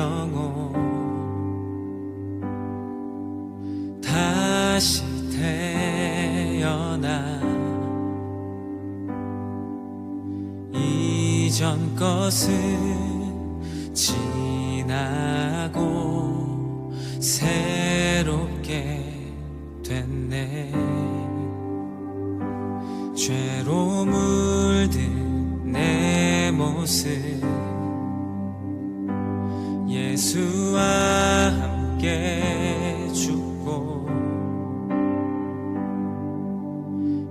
영혼. 다시 태어나 이전 것은 지나고 새롭게 됐네. 죄로 물든 내 모습. 예수와 함께 죽고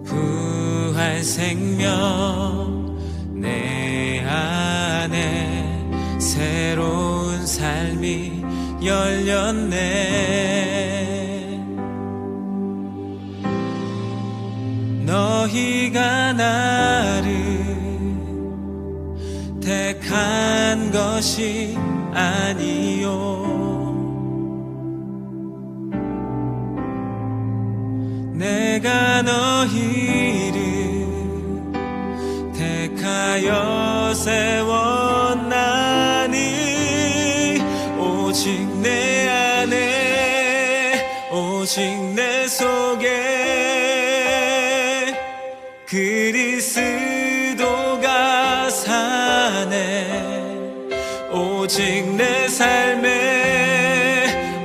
부활 생명 내 안에 새로운 삶이 열렸네. 너희가 나를 택한 것이 아니요. 내가 너희를 택하여 세웠나니 오직 내 안에 오직 내 속에 그리스도가 사네 오직 내 삶에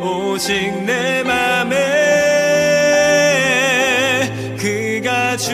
오직 내 맘에 그가 주